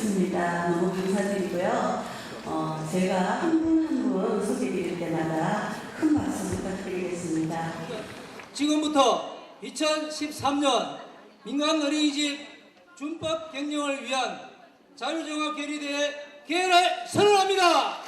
감사합니다. 너무 감사드리고요. 어, 제가 한 분 한 분 소개드릴 때마다 큰 박수 부탁드리겠습니다. 지금부터 2013년 민간 어린이집 준법 경영을 위한 자유종합 결의대회 개회를 선언합니다.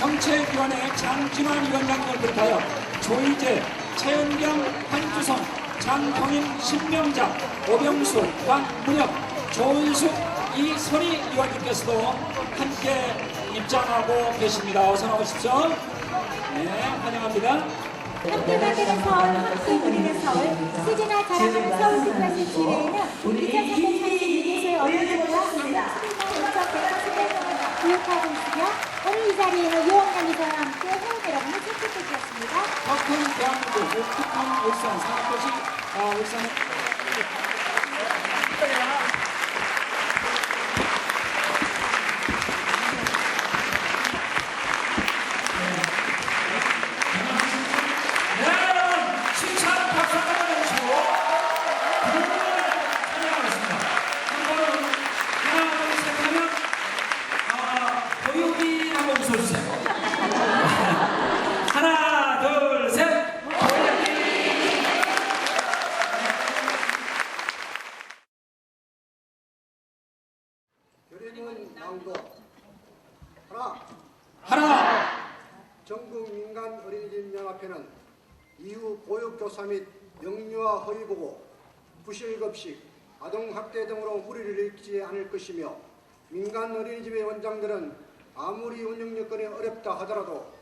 정책위원회 장진환 위원장을 비롯하여 조희재, 최은경, 한주성, 장경임, 신명자, 오병수, 황문혁, 조은숙, 이선희 위원님께서도 함께 입장하고 계십니다. 어서 나오십시오. 네, 환영합니다. 함께 만드는 서울, 함께 누리는 서울, 수지가 자랑하는 서울 특별시 지회에는 2003년 창립 어린이들과 인적 대학생을 교육하고 있으며 오늘 이 자리에는 유학연이사와 함께 회원 여러분을 찾게 되셨습니다. 더큰 대한민국 북한 울산 산업도 이후 보육교사 및 영유아 허위보고 부실급식 아동학대 등으로 무리를 일으키지 않을 것이며 민간 어린이집의 원장들은 아무리 운영 여건이 어렵다 하더라도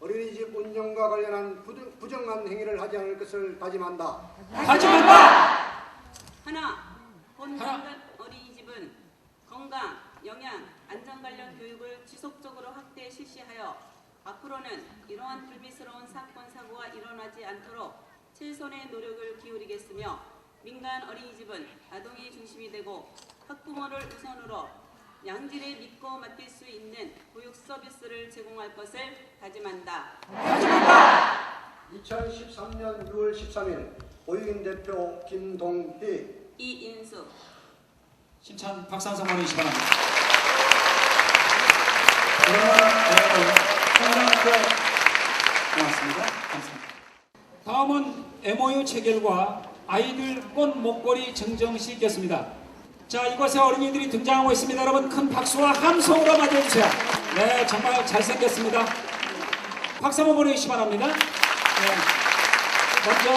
어린이집 운영과 관련한 부정- 부정한 행위를 하지 않을 것을 다짐한다. 하지만다 하나, 본 하나. 민간 어린이집은 건강, 영양, 안전 관련 교육을 지속적으로 확대 실시하여 앞으로는 이러한 불미스러운 사건 사고가 일어나지 않도록 최선의 노력을 기울이겠으며 민간 어린이집은 아동이 중심이 되고 학부모를 우선으로 양질의 믿고 맡길 수 있는 교육 서비스를 제공할 것을 다짐한다. 2013년 6월 13일 보육인 대표 김동희 이인수 박수 한번 보내주시기 바랍니다. 그러면 현장학교 고맙습니다. 감사합니다. 다음은 MOU 체결과 아이들 꽃 목걸이 증정식 있겠습니다. 자, 이곳에 어린이들이 등장하고 있습니다. 여러분 큰 박수와 함성으로 맞이해주세요. 네, 정말 잘생겼습니다. 박수 한번 보내주시기 바랍니다. 네. 먼저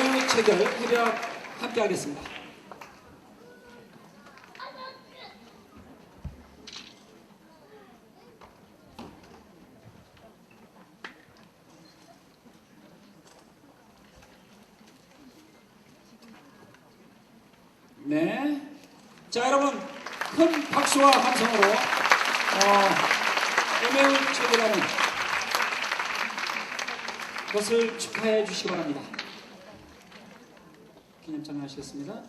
MOU 체결 협약 함께 하겠습니다. 네. 자, 여러분, 큰 박수와 함성으로, 어, ML 체결하는 것을 축하해 주시기 바랍니다. 기념장 하시겠습니다.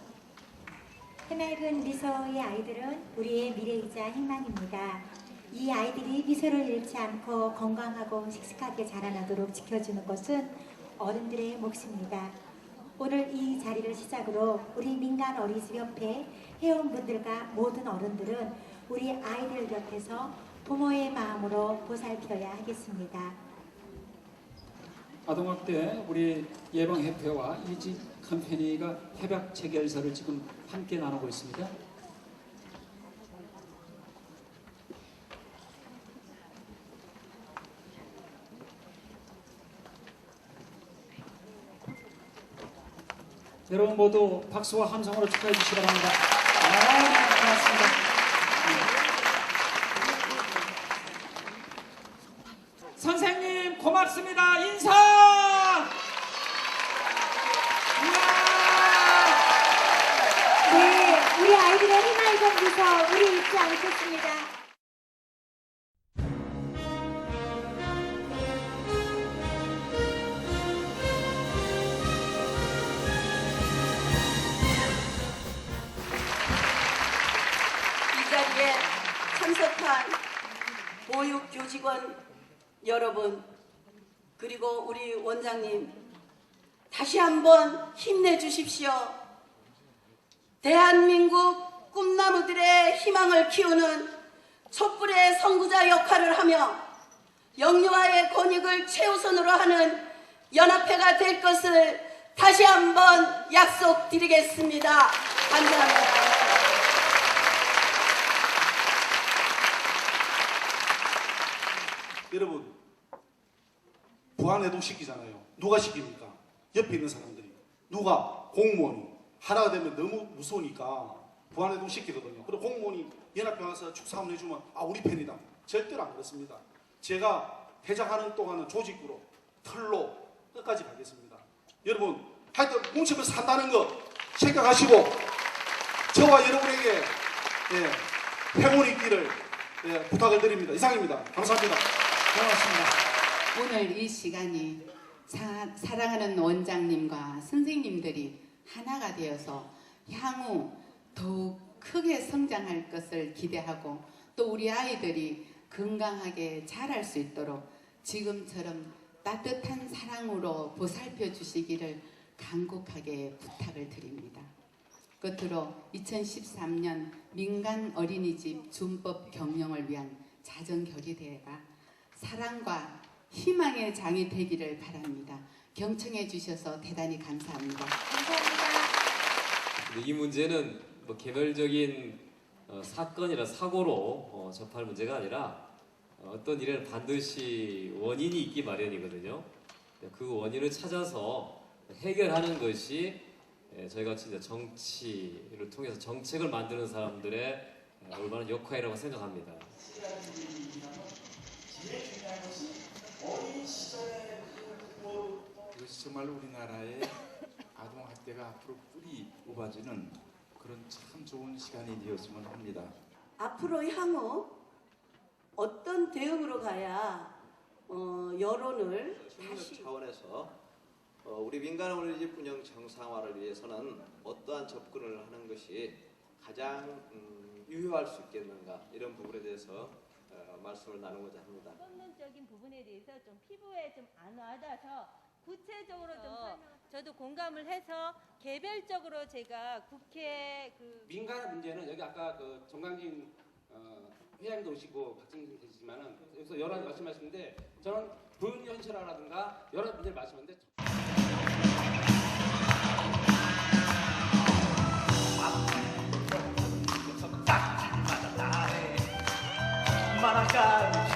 해맑은 미소의 아이들은 우리의 미래이자 희망입니다. 이 아이들이 미소를 잃지 않고 건강하고 씩씩하게 자라나도록 지켜주는 것은 어른들의 몫입니다. 오늘 이 자리를 시작으로 우리 민간 어린이집 협회 회원분들과 모든 어른들은 우리 아이들 곁에서 부모의 마음으로 보살펴야 하겠습니다. 아동학대 우리 예방협회와 이지 컴퍼니가 협약 체결서를 지금 함께 나누고 있습니다. 여러분 모두 박수와 함성으로 축하해 주시기 바랍니다. 아, 고맙습니다. 선생님 고맙습니다. 인사! 네, 우리 아이들의 해맑은 미소 우리 잊지 않겠습니다. 직원 여러분 그리고 우리 원장님 다시 한번 힘내주십시오. 대한민국 꿈나무들의 희망을 키우는 촛불의 선구자 역할을 하며 영유아의 권익을 최우선으로 하는 연합회가 될 것을 다시 한번 약속드리겠습니다. 감사합니다. 여러분 부안해동 시키잖아요. 누가 시킵니까? 옆에 있는 사람들이. 누가? 공무원이. 하나가 되면 너무 무서우니까 부안해동 시키거든요. 그리고 공무원이 연합회 와서 축사 한번 해주면 아 우리 편이다. 절대로 안 그렇습니다. 제가 회장하는 동안은 조직으로 틀로 끝까지 가겠습니다. 여러분 하여튼 뭉치면서 산다는 거 생각하시고 저와 여러분에게 예, 행운이 있기를 예, 부탁을 드립니다. 이상입니다. 감사합니다. 고맙습니다. 오늘 이 시간이 사, 사랑하는 원장님과 선생님들이 하나가 되어서 향후 더욱 크게 성장할 것을 기대하고 또 우리 아이들이 건강하게 자랄 수 있도록 지금처럼 따뜻한 사랑으로 보살펴 주시기를 간곡하게 부탁을 드립니다. 끝으로 2013년 민간 어린이집 준법 경영을 위한 자정결의대회가 사랑과 희망의 장이 되기를 바랍니다. 경청해 주셔서 대단히 감사합니다. 감사합니다. 이 문제는 뭐 개별적인 어, 사건이나 사고로 어, 접할 문제가 아니라 어, 어떤 일에는 반드시 원인이 있기 마련이거든요. 그 원인을 찾아서 해결하는 것이 예, 저희가 진짜 정치를 통해서 정책을 만드는 사람들의 어, 올바른 역할이라고 생각합니다. 이것이 정말 우리나라의 아동 학대가 앞으로 뿌리 뽑아지는 그런 참 좋은 시간이 되었으면 합니다. 앞으로 향후 어떤 대응으로 가야 어, 여론을 다시 차원에서 어, 우리 민간 어린이집 운영 정상화를 위해서는 어떠한 접근을 하는 것이 가장 음, 유효할 수 있겠는가 이런 부분에 대해서 어, 말씀을 나누고자 합니다. 선론적인 부분에 대해서 좀 피부에 좀 안 와닿아서 구체적으로 좀 설명. 저도 공감을 해서 개별적으로 제가 국회 그 민간의 문제는 여기 아까 그 정강진 어, 회장도 오시고 박정진 계시지만은 여기서 여러 가지 말씀하시는데 저는 불현실화라든가 여러 문제를 말씀하는데 만